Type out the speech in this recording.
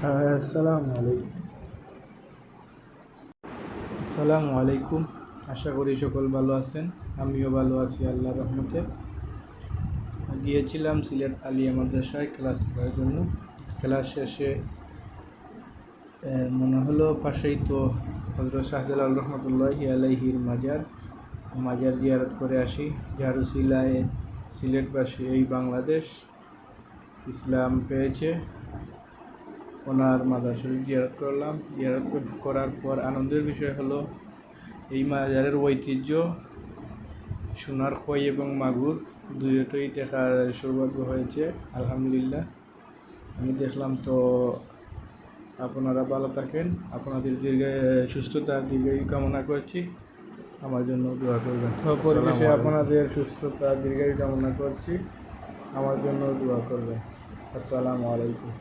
আসসালামু আলাইকুম আশা করি সকল ভালো আছেন। আমিও ভালো আছি আল্লাহ রহমতে। গিয়েছিলাম সিলেট আলিয়া মাদ্রাসায় ক্লাস করার জন্য। ক্লাস শেষে মনে হলো পাশেই তো হজরত শাহজালাল রহমতুল্লাহ আলাইহির মাজার। মাজার জিয়ারত করে আসি। যার সিলায় সিলেটবাসী এই বাংলাদেশ ইসলাম পেয়েছে। ওনার মাদার শরীফ জিয়ারত করলাম। জিয়ারত করার পর আনন্দের বিষয় হলো এই মাজারের ঐতিহ্য সোনার খই এবং মাগুর দুটোই দেখার সৌভাগ্য হয়েছে আলহামদুলিল্লাহ। আমি দেখলাম তো আপনারা ভালো থাকেন আপনাদের দীর্ঘ সুস্থতা দীর্ঘায়ু কামনা করছি। আমার জন্য দোয়া করবেন। পরিবেশে আপনাদের সুস্থতা দীর্ঘায়ু কামনা করছি। আমার জন্য দোয়া করবেন। আসসালামু আলাইকুম।